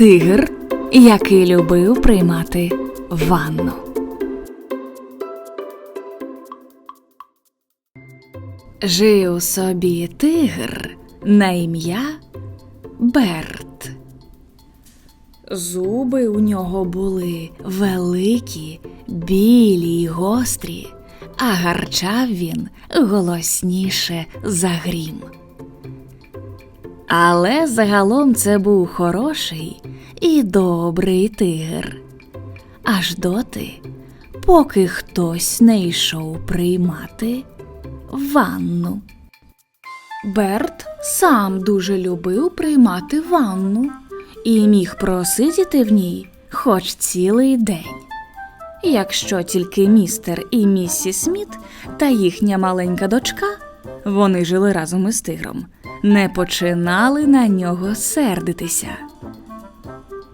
Тигр, який любив приймати ванну. Жив собі тигр на ім'я Берт. Зуби у нього були великі, білі й гострі, а гарчав він голосніше за грім. Але загалом це був хороший і добрий тигр. Аж доти, поки хтось не йшов приймати ванну. Берт сам дуже любив приймати ванну і міг просидіти в ній хоч цілий день. Якщо тільки містер і місіс Сміт та їхня маленька дочка, вони жили разом із тигром, не починали на нього сердитися.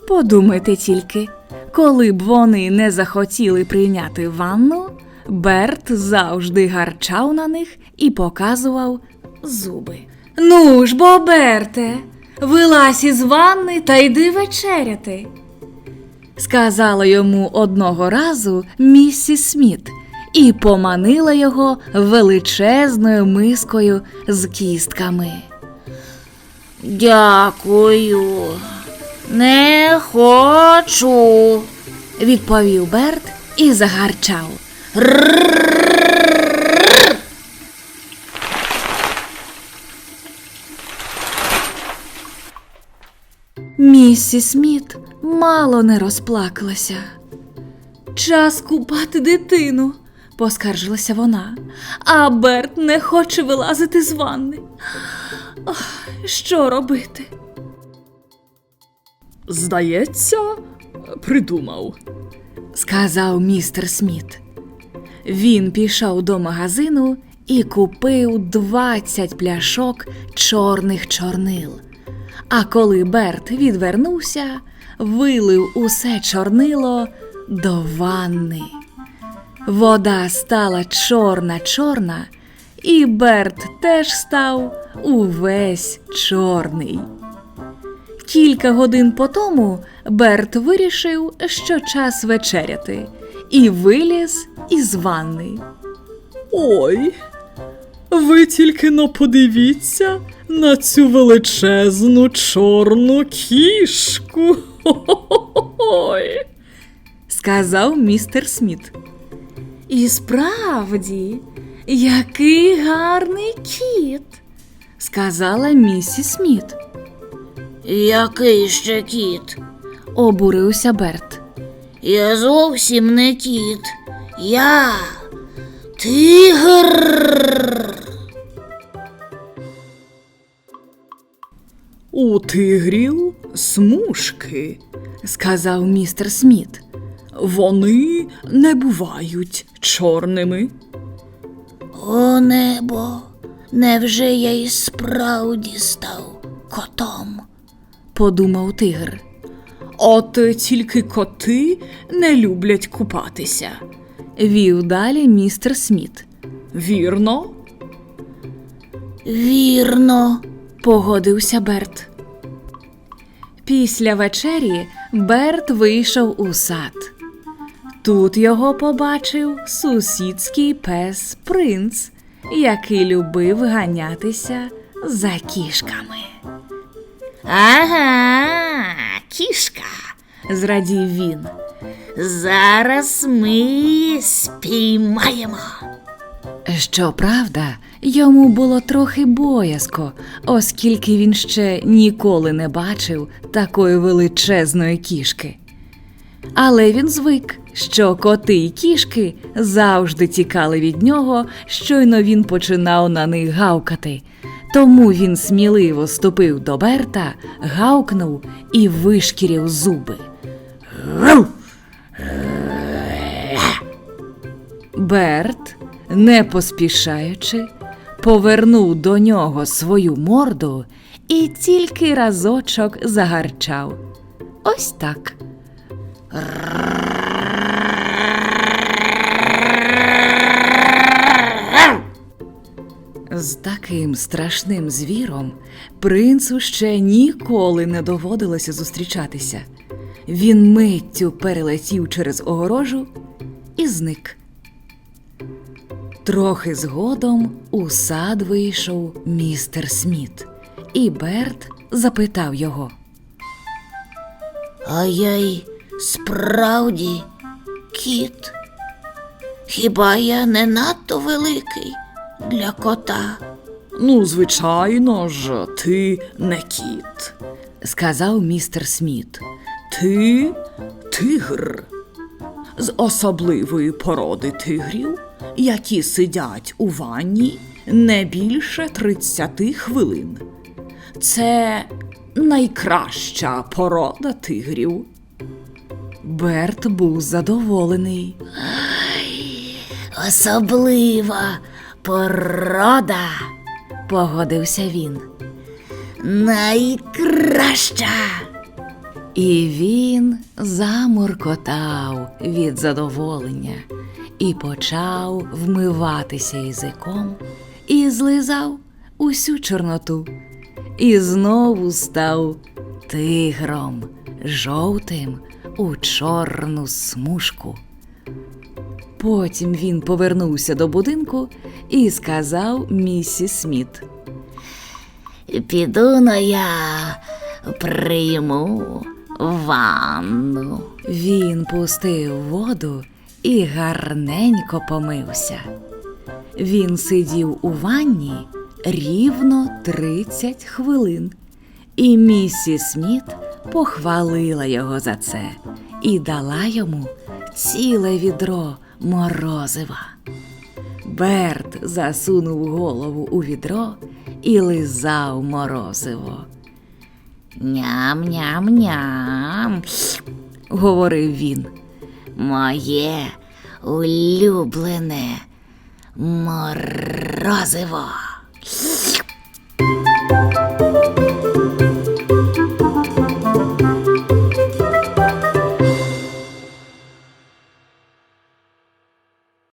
Подумайте тільки, коли б вони не захотіли прийняти ванну, Берт завжди гарчав на них і показував зуби. Ну ж бо, Берте, вилазь із ванни та йди вечеряти. Сказала йому одного разу місіс Сміт і поманила його величезною мискою з кістками. Дякую, не хочу, відповів Берт і загарчав. Місіс Сміт мало не розплакалася. Час купати дитину, поскаржилася вона, а Берт не хоче вилазити з ванни. Ох, що робити? Здається, придумав. сказав містер Сміт. Він пішов до магазину і купив 20 пляшок чорних чорнил. А коли Берт відвернувся, вилив усе чорнило до ванни. Вода стала чорна чорна, і Берт теж став увесь чорний. Кілька годин по тому Берт вирішив, що час вечеряти, і виліз із ванни. Ой, ви тільки но подивіться на цю величезну чорну кішку. Ой. сказав містер Сміт. І справді, який гарний кіт, сказала місіс Сміт. Який ще кіт? Обурився Берт. Я зовсім не кіт. Я тигр. У тигрів смужки. сказав містер Сміт. Вони не бувають чорними. О небо, невже я і справді став котом? Подумав тигр. От тільки коти не люблять купатися. Вів далі містер Сміт. Вірно? Вірно. Погодився Берт. Після вечері Берт вийшов у сад. Тут його побачив сусідський пес принц, який любив ганятися за кішками. Ага, кішка. Зрадів він. Зараз ми спіймаємо. Щоправда, йому було трохи боязко, оскільки він ще ніколи не бачив такої величезної кішки. Але він звик, що коти й кішки завжди тікали від нього, щойно він починав на них гавкати. Тому він сміливо ступив до Берта, гавкнув і вишкірів зуби. Берт, не поспішаючи, повернув до нього свою морду і тільки разочок загарчав. Ось так. Таким страшним звіром принцу ще ніколи не доводилося зустрічатися. Він миттю перелетів через огорожу і зник. Трохи згодом у сад вийшов містер Сміт, і Берт запитав його. А я й справді кіт. Хіба я не надто великий для кота? Ну, звичайно ж, ти не кіт. сказав містер Сміт. Ти тигр. З особливої породи тигрів, які сидять у ванні не більше 30 хвилин. Це найкраща порода тигрів. Берт був задоволений. Особлива порода. Погодився він. Найкраща. І він замуркотав від задоволення і почав вмиватися язиком і злизав усю чорноту, і знову став тигром, жовтим у чорну смужку. Потім він повернувся до будинку і сказав місіс Сміт. Піду но я прийму ванну. Він пустив воду і гарненько помився. Він сидів у ванні рівно 30 хвилин, і місіс Сміт похвалила його за це і дала йому ціле відро морозива. Берт засунув голову у відро і лизав морозиво. Ням-ням-ням. Говорив він. Моє улюблене морозиво.